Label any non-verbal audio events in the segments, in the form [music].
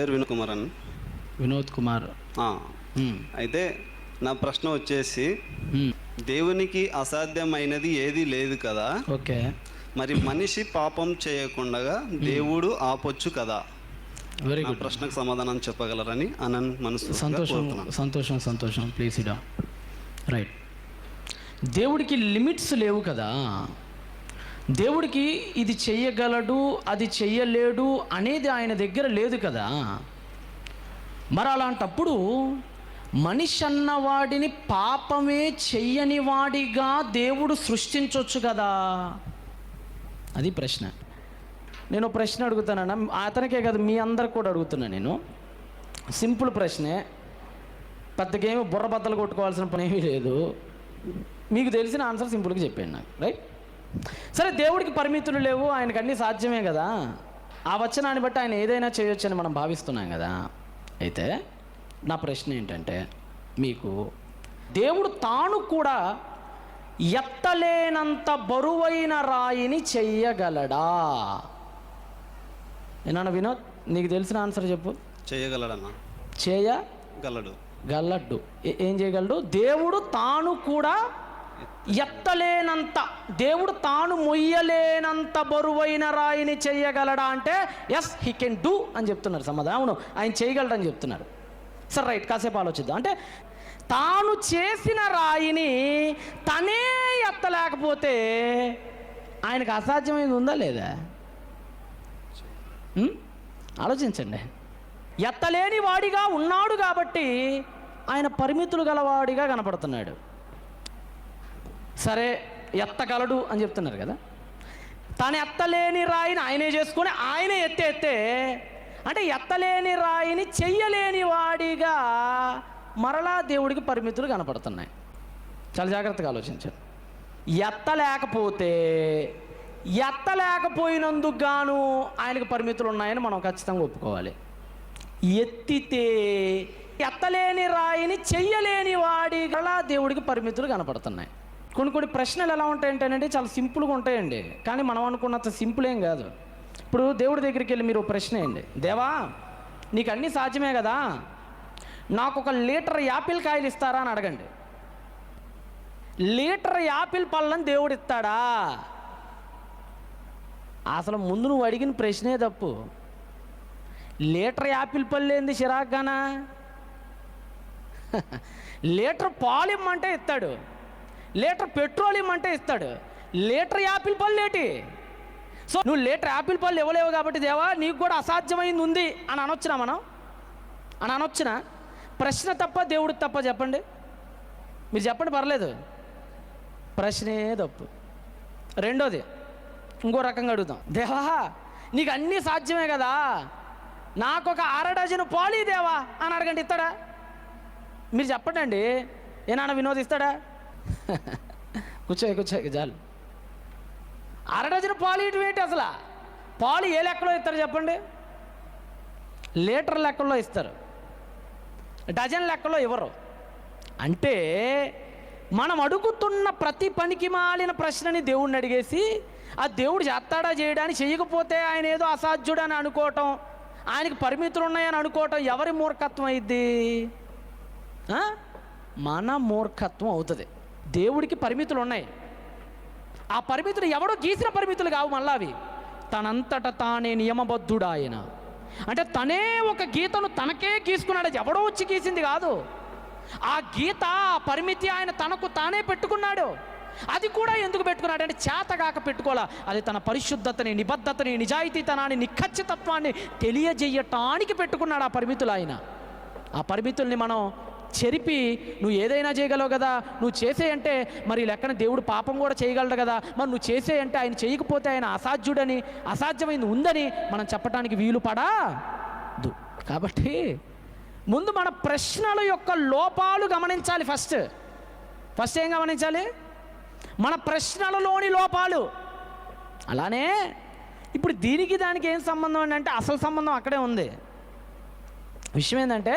పేరు విను కుమార్ అని వినోద్ కుమార్. అయితే నా ప్రశ్న వచ్చేసి. దేవునికి అసాధ్యమైనది ఏది లేదు కదా? ఓకే. మరి మనిషి పాపం చేయకుండా దేవుడు ఆపొచ్చు కదా? వెరీ గుడ్ ప్రశ్నకు సమాధానం చెప్పగలరని అనన్ మనసు సంతోషం సంతోషం సంతోషం. ప్లీజ్ ఇడా రైట్ దేవుడికి లిమిట్స్ లేవు కదా? దేవుడికి ఇది చెయ్యగలడు అది చెయ్యలేడు అనేది ఆయన దగ్గర లేదు కదా. మరి అలాంటప్పుడు మనిషి అన్నవాడిని పాపమే చెయ్యని వాడిగా దేవుడు సృష్టించవచ్చు కదా? అది ప్రశ్న. నేను ప్రశ్న అడుగుతానన్నా అతనికే కదా మీ అందరికి కూడా అడుగుతున్నా నేను. సింపుల్ ప్రశ్నే. పెద్దగా బుర్రబద్దలు బుర్ర బద్దలు కొట్టుకోవాల్సిన పని ఏమీ లేదు. మీకు తెలిసిన ఆన్సర్ సింపుల్గా చెప్పాను నాకు రైట్? సరే దేవుడికి పరిమితులు లేవు ఆయనకు అన్నీ సాధ్యమే కదా? ఆ వచనాన్ని బట్టి ఆయన ఏదైనా చేయొచ్చని మనం భావిస్తున్నాం కదా? అయితే నా ప్రశ్న ఏంటంటే మీకు దేవుడు తాను కూడా ఎత్తలేనంత బరువైన రాయిని చెయ్యగలడా? ఏమన్నా వినోద్ నీకు తెలిసిన ఆన్సర్ చెప్పు. చేయగలడన్నా చేయ గలడు. ఏం చేయగలడు? దేవుడు తాను కూడా ఎత్తలేనంత దేవుడు తాను మొయ్యలేనంత బరువైన రాయిని చేయగలడా అంటే ఎస్ హీ కెన్ డూ అని చెప్తున్నారు సమాధానం. అవును ఆయన చేయగలడని చెప్తున్నారు. సరే రైట్ కాసేపు ఆలోచిద్దాం. అంటే తాను చేసిన రాయిని తనే ఎత్తలేకపోతే ఆయనకు అసాధ్యమైంది ఉందా లేదా? ఆలోచించండి. ఎత్తలేని వాడిగా ఉన్నాడు కాబట్టి ఆయన పరిమితులు గలవాడిగా కనపడుతున్నాడు. సరే ఎత్తగలడు అని చెప్తున్నారు కదా. తను ఎత్తలేని రాయిని ఆయనే చేసుకొని ఆయనే ఎత్తే ఎత్తే అంటే ఎత్తలేని రాయిని చెయ్యలేని వాడిగా మరలా దేవుడికి పరిమితులు కనపడుతున్నాయి. చాలా జాగ్రత్తగా ఆలోచించండి. ఎత్తలేకపోతే ఎత్తలేకపోయినందుకు గాను ఆయనకు పరిమితులు ఉన్నాయని మనం ఖచ్చితంగా ఒప్పుకోవాలి. ఎత్తితే ఎత్తలేని రాయిని చెయ్యలేని వాడి గల దేవుడికి పరిమితులు కనపడుతున్నాయి. కొన్ని కొన్ని ప్రశ్నలు ఎలా ఉంటాయంటేనండి చాలా సింపుల్గా ఉంటాయండి. కానీ మనం అనుకున్నంత సింపుల్ ఏం కాదు. ఇప్పుడు దేవుడి దగ్గరికి వెళ్ళి మీరు ఒక ప్రశ్న వేయండి. దేవా నీకు అన్నీ సాధ్యమే కదా? నాకు ఒక లీటర్ యాపిల్ కాయలు ఇస్తారా అని అడగండి. లీటర్ యాపిల్ పళ్ళని దేవుడు ఇస్తాడా? అసలు ముందు నువ్వు అడిగిన ప్రశ్నే తప్పు. లీటర్ యాపిల్ పళ్ళు ఏంది చిరాగ్గానా? [laughs] లీటర్ పాలు ఇమ్మంటే ఇస్తాడు. లీటర్ పెట్రోల్ ఇమ్మంటే ఇస్తాడు. లీటర్ యాపిల్ పళ్ళు ఏటి? సో నువ్వు లీటర్ యాపిల్ పళ్ళు ఇవ్వలేవు కాబట్టి దేవా నీకు కూడా అసాధ్యమైంది ఉంది అని అనొచ్చునా మనం? అని అనొచ్చునా? ప్రశ్న తప్ప దేవుడికి తప్ప చెప్పండి. మీరు చెప్పండి పర్లేదు. ప్రశ్నే తప్పు. రెండోది ఇంకో రకంగా అడుగుతాం దేవా నీకు అన్నీ సాధ్యమే కదా? నాకు ఒక అర డజను పాలి దేవా అని అడగండి ఇస్తాడా? మీరు చెప్పండి అండి ఏనాన్న వినోద్ ఇస్తాడా [laughs] కూర్చోయి కూర్చోయి చాలు. అర డజన్ పాలు ఇటు ఏంటి అసలు? పాలు ఏ లెక్కలో ఇస్తారు చెప్పండి? లీటర్ లెక్కల్లో ఇస్తారు. డజన్ లెక్కలో ఇవ్వరు. అంటే మనం అడుగుతున్న ప్రతి పనికి మాలిన ప్రశ్నని దేవుణ్ణి అడిగేసి ఆ దేవుడు చేస్తాడా చేయడానికి చేయకపోతే ఆయన ఏదో అసాధ్యుడని అనుకోవటం ఆయనకి పరిమితులు ఉన్నాయని అనుకోవటం ఎవరి మూర్ఖత్వం అయింది మన మూర్ఖత్వం అవుతుంది. దేవుడికి పరిమితులు ఉన్నాయి ఆ పరిమితులు ఎవడో గీసిన పరిమితులు కావు మళ్ళా అవి. తనంతట తానే నియమబద్ధుడు ఆయన అంటే తనే ఒక గీతను తనకే గీసుకున్నాడు. అది ఎవడో వచ్చి గీసింది కాదు. ఆ గీత ఆ పరిమితి ఆయన తనకు తానే పెట్టుకున్నాడు. అది కూడా ఎందుకు పెట్టుకున్నాడు అంటే చేతగాక పెట్టుకోవాలా. అది తన పరిశుద్ధతని నిబద్ధతని నిజాయితీతనాన్ని నిఖచ్చితత్వాన్ని తెలియజేయటానికి పెట్టుకున్నాడు ఆ పరిమితులు ఆయన. ఆ పరిమితుల్ని మనం చెరిపి నువ్వు ఏదైనా చేయగలవు కదా? నువ్వు చేసే అంటే మరి లెక్కన దేవుడు పాపం కూడా చేయగలడు కదా? మరి నువ్వు చేసే అంటే ఆయన చేయకపోతే ఆయన అసాధ్యుడని అసాధ్యమైంది ఉందని మనం చెప్పడానికి వీలు పడా కాబట్టి ముందు మన ప్రశ్నల యొక్క లోపాలు గమనించాలి ఫస్ట్. ఫస్ట్ ఏం గమనించాలి? మన ప్రశ్నలలోని లోపాలు. అలానే ఇప్పుడు దీనికి దానికి ఏం సంబంధం అంటే అసలు సంబంధం అక్కడే ఉంది. విషయం ఏంటంటే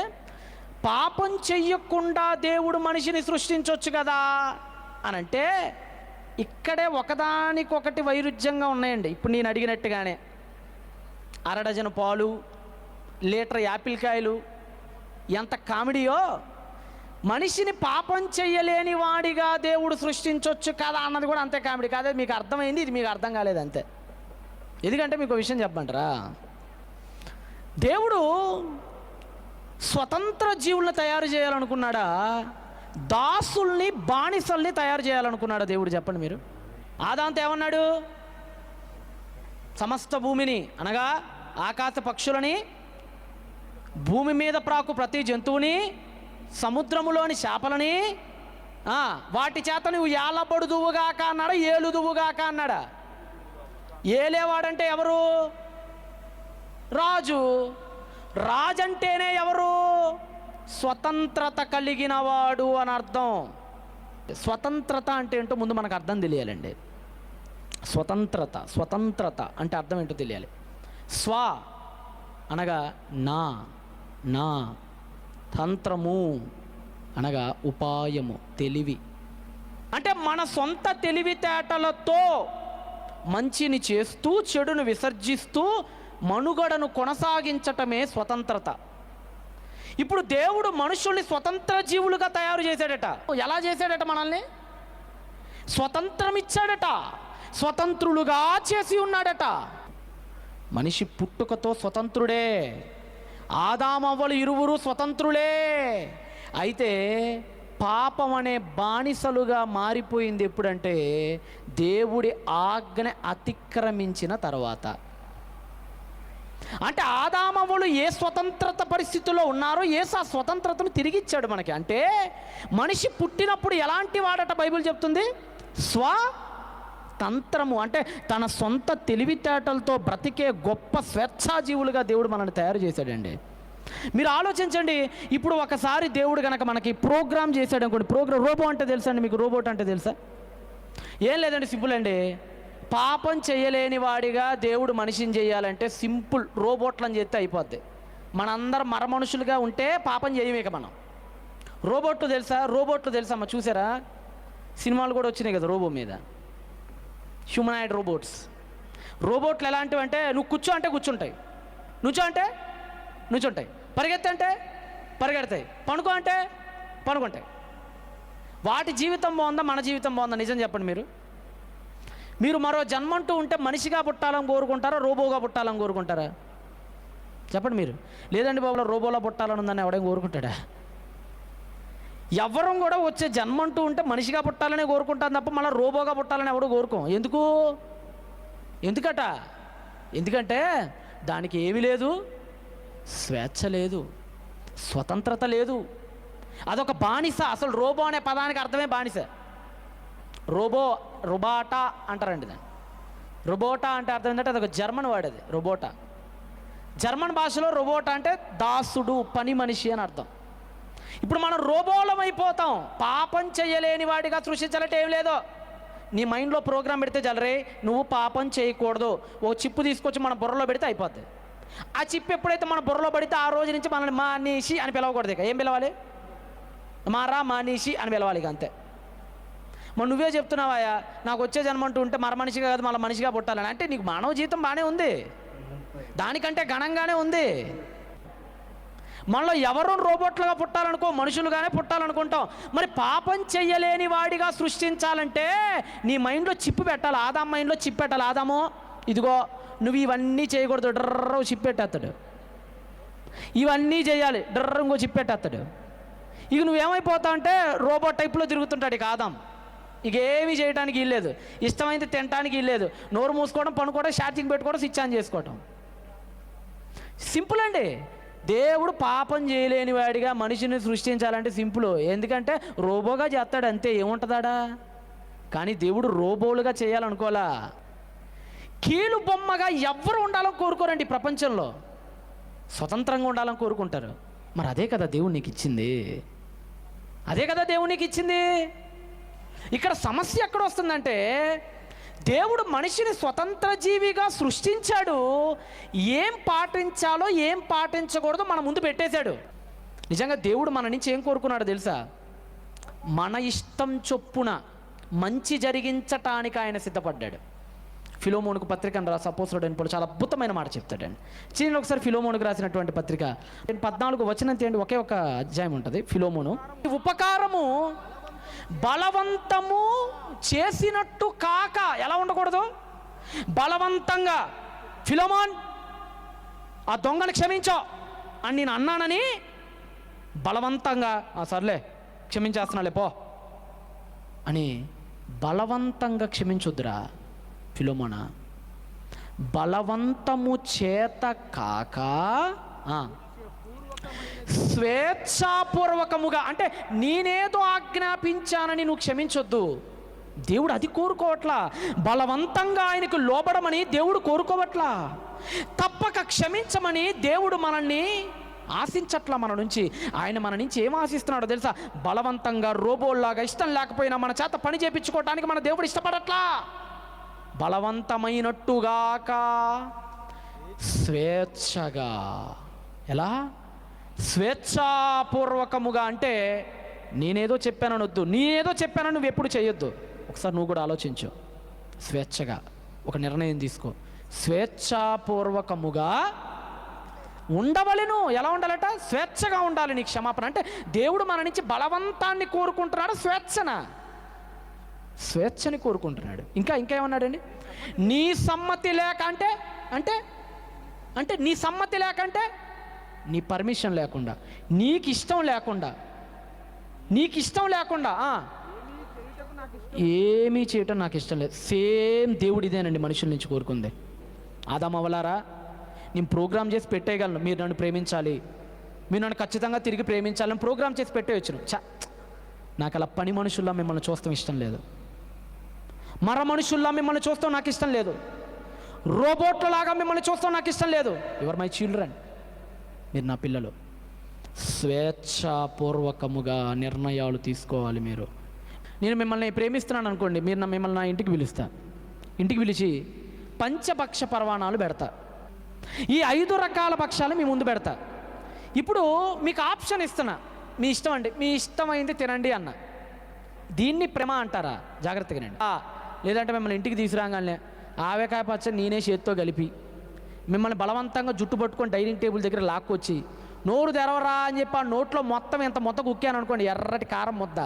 పాపం చెయ్యకుండా దేవుడు మనిషిని సృష్టించవచ్చు కదా అని అంటే ఇక్కడే ఒకదానికొకటి వైరుధ్యంగా ఉన్నాయండి. ఇప్పుడు నేను అడిగినట్టుగానే అరడజన పాలు లీటర్ యాపిల్ కాయలు ఎంత కామెడీయో. మనిషిని పాపం చెయ్యలేని వాడిగా దేవుడు సృష్టించవచ్చు కదా అన్నది కూడా అంతే కామెడీ. కాదే మీకు అర్థమైంది? ఇది మీకు అర్థం కాలేదు అంతే. ఎందుకంటే మీకు విషయం చెప్పంటారా దేవుడు స్వతంత్ర జీవుల్ని తయారు చేయాలనుకున్నాడా? దాసుల్ని బానిసల్ని తయారు చేయాలనుకున్నాడా దేవుడు చెప్పండి మీరు? ఆదాంత ఏమన్నాడు? సమస్త భూమిని అనగా ఆకాశ పక్షులని భూమి మీద ప్రాకు ప్రతి జంతువుని సముద్రములోని చేపలని వాటి చేత నువ్వు ఏలబడుదువుగాక అన్నాడా? ఏలుదువుగాక అన్నాడా? ఏలేవాడంటే ఎవరు? రాజు. రాజంటేనే ఎవరు? స్వతంత్రత కలిగినవాడు అని అర్థం. స్వతంత్రత అంటే ఏంటో ముందు మనకు అర్థం తెలియాలండి. స్వతంత్రత స్వతంత్రత అంటే అర్థం ఏంటో తెలియాలి. స్వ అనగా నా నా తంత్రము అనగా ఉపాయము తెలివి. అంటే మన సొంత తెలివితేటలతో మంచిని చేస్తూ చెడును విసర్జిస్తూ మనుగడను కొనసాగించటమే స్వతంత్రత. ఇప్పుడు దేవుడు మనుషుల్ని స్వతంత్ర జీవులుగా తయారు చేశాడట. ఎలా చేశాడట మనల్ని? స్వతంత్రం ఇచ్చాడట స్వతంత్రులుగా చేసి ఉన్నాడట. మనిషి పుట్టుకతో స్వతంత్రుడే. ఆదామవ్వలు ఇరువురు స్వతంత్రులే. అయితే పాపం అనే బానిసలుగా మారిపోయింది ఎప్పుడంటే దేవుడి ఆజ్ఞ అతిక్రమించిన తర్వాత. అంటే ఆదామవులు ఏ స్వతంత్రత పరిస్థితుల్లో ఉన్నారో ఏసు ఆ స్వతంత్రతను తిరిగి ఇచ్చాడు మనకి. అంటే మనిషి పుట్టినప్పుడు ఎలాంటి వాడట బైబిల్ చెప్తుంది? స్వ తంత్రము అంటే తన సొంత తెలివితేటలతో బ్రతికే గొప్ప స్వేచ్ఛాజీవులుగా దేవుడు మనల్ని తయారు చేశాడండి. మీరు ఆలోచించండి ఇప్పుడు ఒకసారి దేవుడు కనుక మనకి ప్రోగ్రామ్ చేశాడు అనుకోండి ప్రోగ్రామ్ రోబో అంటే తెలుసా అండి మీకు? రోబోట్ అంటే తెలుసా? ఏం లేదండి సింపుల్ అండి. పాపం చేయలేని వాడిగా దేవుడు మనిషిని చేయాలంటే సింపుల్ రోబోట్లని చేస్తే అయిపోద్ది. మనందరం మరమనుషులుగా ఉంటే పాపం చేయమేక మనం. రోబోట్లు తెలుసా? రోబోట్లు తెలుసా? అమ్మ చూసారా? సినిమాలు కూడా వచ్చినాయి కదా రోబో మీద. Humanoid robots. రోబోట్లు ఎలాంటివి అంటే నువ్వు కూర్చో అంటే కూర్చుంటాయి. నుంచో అంటే నుంచుంటాయి పరిగెత్తి అంటే పరిగెడతాయి. పనుకో అంటే పనుకుంటాయి. వాటి జీవితం బాగుందా? మన జీవితం బాగుందా? నిజం చెప్పండి మీరు. మీరు మరో జన్మంటూ ఉంటే మనిషిగా పుట్టాలని కోరుకుంటారా? రోబోగా పుట్టాలని కోరుకుంటారా? చెప్పండి మీరు. లేదండి బాబులో రోబోలో పుట్టాలని ఉందని ఎవడేం కోరుకుంటాడా? ఎవరం కూడా వచ్చే జన్మంటూ ఉంటే మనిషిగా పుట్టాలనే కోరుకుంటాను తప్ప మళ్ళీ రోబోగా పుట్టాలని ఎవడు కోరుకోం. ఎందుకు? ఎందుకట? ఎందుకంటే దానికి ఏమీ లేదు స్వేచ్ఛ లేదు స్వతంత్రత లేదు. అదొక బానిస అసలు రోబో అనే పదానికి అర్థమే బానిస. రోబో రుబాటా అంటారండి దాన్ని. రుబోటా అంటే అర్థం ఏంటంటే అదొక జర్మన్ వర్డ్ అది రుబోటా. జర్మన్ భాషలో రోబోటా అంటే దాసుడు పని మనిషి అని అర్థం. ఇప్పుడు మనం రోబోలం అయిపోతాం. పాపం చేయలేని వాడిగా సృష్టించాలంటే ఏం లేదో. నీ మైండ్లో ప్రోగ్రామ్ పెడితే చల్లరే నువ్వు పాపం చేయకూడదు. ఓ చిప్పు తీసుకొచ్చి మన బుర్రలో పెడితే అయిపోద్ది. ఆ చిప్పు ఎప్పుడైతే మన బుర్రలో పడితే ఆ రోజు నుంచి మనల్ని మానేసి అని పిలవకూడదు ఇక. ఏం పిలవాలి? మారా మానేసి అని పిలవాలి ఇక అంతే. మరి నువ్వే చెప్తున్నావాయా? నాకు వచ్చే జన్మ అంటూ ఉంటే మర మనిషిగా కాదు మళ్ళీ మనిషిగా పుట్టాలని. అంటే నీకు మానవ జీవితం బాగానే ఉంది. దానికంటే ఘనంగానే ఉంది. మనలో ఎవరు రోబోట్లుగా పుట్టాలనుకో మనుషులుగానే పుట్టాలనుకుంటాం. మరి పాపం చెయ్యలేని వాడిగా సృష్టించాలంటే నీ మైండ్లో చిప్పు పెట్టాలి. ఆదాం మైండ్లో చిప్ పెట్టాలి. ఆదాము ఇదిగో నువ్వు ఇవన్నీ చేయకూడదు. డ్రర్ర చిప్ పెట్టేస్తాడు. ఇవన్నీ చేయాలి. డర్ర ఇంకో చిప్ పెట్టేస్తాడు. ఇక నువ్వేమైపోతావు అంటే రోబోట్ టైప్లో తిరుగుతుంటాడు ఇక ఆదాం. ఇక ఏమీ చేయడానికి ఇల్లేదు ఇష్టమైంది తినడానికి ఇల్లేదు నోరు మూసుకోవడం పనుకోవడం ఛార్జింగ్ పెట్టుకోవడం స్విచ్ ఆన్ చేసుకోవడం సింపుల్ అండి. దేవుడు పాపం చేయలేని వాడిగా మనిషిని సృష్టించాలంటే సింపుల్. ఎందుకంటే రోబోగా చేస్తాడు అంతే ఏముంటుందాడా? కానీ దేవుడు రోబోలుగా చేయాలనుకోలా కీలు బొమ్మగా ఎవ్వరు ఉండాలని కోరుకోరండి ప్రపంచంలో. స్వతంత్రంగా ఉండాలని కోరుకుంటారు. మరి అదే కదా దేవుడు నీకు ఇచ్చింది. అదే కదా దేవుడు నీకు ఇచ్చింది. ఇక్కడ సమస్య ఎక్కడ వస్తుందంటే దేవుడు మనిషిని స్వతంత్ర జీవిగా సృష్టించాడు. ఏం పాటించాలో ఏం పాటించకూడదో మన ముందు పెట్టేశాడు. నిజంగా దేవుడు మన నుంచి ఏం కోరుకున్నాడు తెలుసా? మన ఇష్టం చొప్పున మంచి జరిగించటానికి ఆయన సిద్ధపడ్డాడు. ఫిలోమోనుకు పత్రిక రాసి అపోసరుడు అని చాలా అద్భుతమైన మాట చెప్తాడండి. చిన్న ఒకసారి ఫిలోమోనుకు రాసినటువంటి పత్రిక. పద్నాలుగు వచనం తీయండి ఒకే ఒక అధ్యాయం ఉంటుంది. ఫిలోమోను. ఉపకారము బలవంతము చేసినట్టు కాక ఎలా ఉండకూడదు? బలవంతంగా ఫిలోమాన్ ఆ దొంగను క్షమించో. అని నేను అన్నానని బలవంతంగా "ఆ, సర్లే క్షమించేస్తున్నాలే పో. అని బలవంతంగా క్షమించొద్దురా ఫిలోమోన. బలవంతము చేత కాక ఆ, స్వేచ్ఛాపూర్వకముగా అంటే నేనేదో ఆజ్ఞాపించానని నువ్వు క్షమించొద్దు. దేవుడు అది కోరుకోవట్లా. బలవంతంగా ఆయనకు లోబడమని దేవుడు కోరుకోవట్లా. తప్పక క్షమించమని దేవుడు మనల్ని ఆశించట్లా మన నుంచి. ఆయన మన నుంచి ఏం ఆశిస్తున్నాడో తెలుసా? బలవంతంగా రోబోల్లాగా ఇష్టం లేకపోయినా మన చేత పని చేపించుకోవటానికి మన దేవుడు ఇష్టపడట్లా. బలవంతమైనట్టుగాక స్వేచ్ఛగా. ఎలా? స్వేచ్ఛాపూర్వకముగా అంటే నేనేదో చెప్పాననొద్దు నేనేదో చెప్పానని నువ్వు ఎప్పుడు చేయొద్దు. ఒకసారి నువ్వు కూడా ఆలోచించు. స్వేచ్ఛగా ఒక నిర్ణయం తీసుకో. స్వేచ్ఛాపూర్వకముగా ఉండవలెను. ఎలా ఉండాలట? స్వేచ్ఛగా ఉండాలి నీ క్షమాపణ. అంటే దేవుడు మన నుంచి బలవంతాన్ని కోరుకుంటున్నాడు స్వేచ్ఛన. స్వేచ్ఛని కోరుకుంటున్నాడు. ఇంకా ఇంకా ఏమన్నాడండి? నీ సమ్మతి లేక అంటే అంటే అంటే నీ సమ్మతి లేకంటే నీ పర్మిషన్ లేకుండా నీకు ఇష్టం లేకుండా నీకు ఇష్టం లేకుండా ఏమీ చేయటం నాకు ఇష్టం లేదు. సేమ్ దేవుడు ఇదేనండి మనుషుల నుంచి కోరుకుంది. ఆదామవలారా నేను ప్రోగ్రామ్ చేసి పెట్టేయగలను. మీరు నన్ను ప్రేమించాలి. మీరు నన్ను ఖచ్చితంగా తిరిగి ప్రేమించాలని ప్రోగ్రామ్ చేసి పెట్టేయచ్చును. చ నాకు అలా పని మనుషుల్లా మిమ్మల్ని చూస్తాం ఇష్టం లేదు. మర మనుషుల్లా మిమ్మల్ని చూస్తాం నాకు ఇష్టం లేదు. రోబోట్లలాగా మిమ్మల్ని చూస్తాం నాకు ఇష్టం లేదు. ఎవరు మై చిల్డ్రన్ మీరు నా పిల్లలు. స్వేచ్ఛాపూర్వకముగా నిర్ణయాలు తీసుకోవాలి మీరు. నేను మిమ్మల్ని ప్రేమిస్తున్నాను అనుకోండి మీరు నా మిమ్మల్ని నా ఇంటికి పిలుస్తా. ఇంటికి పిలిచి పంచపక్ష పర్వాణాలు పెడతా. ఈ ఐదు రకాల పక్షాలు మీ ముందు పెడతా. ఇప్పుడు మీకు ఆప్షన్ ఇస్తున్నా. మీ ఇష్టం అండి మీ ఇష్టమైంది తినండి అన్న. దీన్ని ప్రేమ అంటారా? జాగ్రత్తగా ఆ, లేదంటే మిమ్మల్ని ఇంటికి తీసుకురాగానే ఆవేకాయ పచ్చ నేనే చేత్తో కలిపి మిమ్మల్ని బలవంతంగా జుట్టు పట్టుకొని డైనింగ్ టేబుల్ దగ్గర లాక్కొచ్చి నోరు తెరవరా అని చెప్పి ఆ నోట్లో మొత్తం ఎంత మొత్తం కుక్కాను అనుకోండి ఎర్రటి కారం ముద్ద.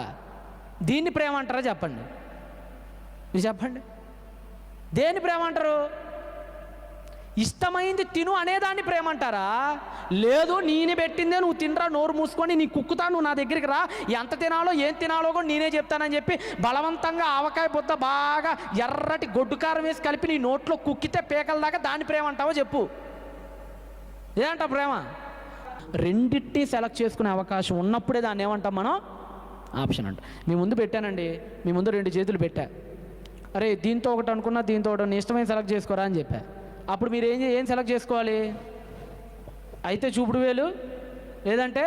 దీన్ని ప్రేమ అంటారా చెప్పండి? మీరు చెప్పండి. దేని ప్రేమ అంటారు? ఇష్టమైంది తిను అనేదాన్ని ప్రేమ అంటారా లేదు నేనే పెట్టిందే నువ్వు తినరా నోరు మూసుకొని నీ కుక్కుతా నువ్వు నా దగ్గరికి రా. ఎంత తినాలో ఏం తినాలో కూడా నేనే చెప్తానని చెప్పి బలవంతంగా ఆవకాయ బుద్ద బాగా ఎర్రటి గొడ్డు కారం వేసి కలిపి నీ నోట్లో కుక్కితే పేకల దాకా దాన్ని ప్రేమ అంటావో చెప్పు. ఏదంట ప్రేమ? రెండింటినీ సెలెక్ట్ చేసుకునే అవకాశం ఉన్నప్పుడే దాన్ని ఏమంటాం మనం? ఆప్షన్ అంట. మీ ముందు పెట్టానండి. మీ ముందు రెండు చేతులు పెట్టా. అరే దీంతో ఒకటి అనుకున్నా దీంతో ఒకటి నీ ఇష్టమైన సెలెక్ట్ చేసుకోరా అని చెప్పా. అప్పుడు మీరు ఏం ఏం సెలెక్ట్ చేసుకోవాలి? అయితే చూపుడు వేలు లేదంటే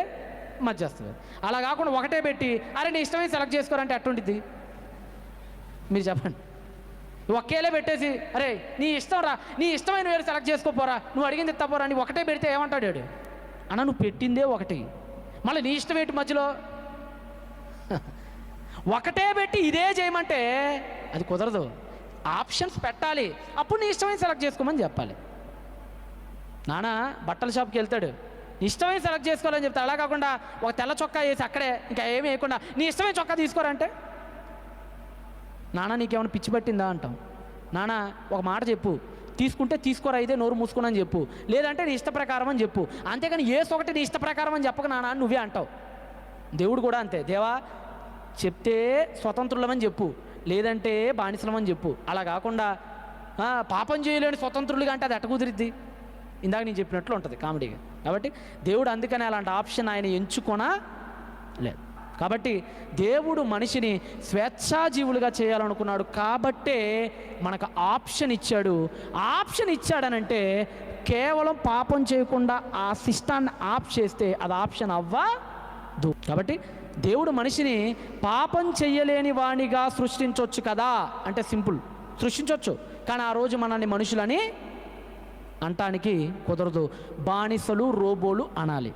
మధ్యస్థ అలా కాకుండా ఒకటే పెట్టి అరే నీ ఇష్టమే సెలెక్ట్ చేసుకోరంటే అట్టుండిద్ది. మీరు చెప్పండి. ఒకేలే పెట్టేసి అరే నీ ఇష్టం రా నీ ఇష్టమైన వేరు సెలెక్ట్ చేసుకోపోరా నువ్వు అడిగింది తప్పరా నీ ఒకటే పెడితే ఏమంటాడు వాడు? అన్న నువ్వు పెట్టిందే ఒకటి. మళ్ళీ నీ ఇష్టం ఏంటి మధ్యలో? [laughs] ఒకటే పెట్టి ఇదే చేయమంటే అది కుదరదు. ఆప్షన్స్ పెట్టాలి. అప్పుడు నీ ఇష్టమైన సెలెక్ట్ చేసుకోమని చెప్పాలి. నాన్న బట్టల షాప్కి వెళ్తాడు. నీ ఇష్టమైన సెలెక్ట్ చేసుకోవాలని చెప్తాడు. అలా కాకుండా ఒక తెల్ల చొక్కా వేసి అక్కడే ఇంకా ఏమీ వేయకుండా నీ ఇష్టమైన చొక్కా తీసుకోరంటే? నానా నీకేమైనా పిచ్చి పట్టిందా అంటాం. నానా ఒక మాట చెప్పు. తీసుకుంటే తీసుకోరా ఇదే నోరు మూసుకోనని చెప్పు. లేదంటే నీ ఇష్ట ప్రకారం అని చెప్పు. అంతేగాని ఏ ఒకటి నీ ఇష్ట ప్రకారం అని చెప్పక నానా అని నువ్వే అంటావు. దేవుడు కూడా అంతే. దేవా చెప్తే స్వతంత్రులమని చెప్పు. లేదంటే బానిసలమని చెప్పు. అలా కాకుండా పాపం చేయలేని స్వతంత్రులుగా అంటే అది ఎట్ట కుదిరిద్ది? ఇందాక నేను చెప్పినట్లు ఉంటుంది కామెడీగా. కాబట్టి దేవుడు అందుకని అలాంటి ఆప్షన్ ఆయన ఎంచుకొనా లేదు. కాబట్టి దేవుడు మనిషిని స్వేచ్ఛాజీవులుగా చేయాలనుకున్నాడు కాబట్టే మనకు ఆప్షన్ ఇచ్చాడు. ఆప్షన్ ఇచ్చాడనంటే కేవలం పాపం చేయకుండా ఆ సిస్టాన్ని ఆప్ చేస్తే అది ఆప్షన్ అవ్వదు. కాబట్టి దేవుడు మనిషిని పాపం చెయ్యలేని వాణిగా సృష్టించవచ్చు కదా? అంటే సింపుల్. సృష్టించవచ్చు కానీ ఆ రోజు మనల్ని మనుషులని అంటానికి కుదరదు. బానిసలు రోబోలు అనాలి.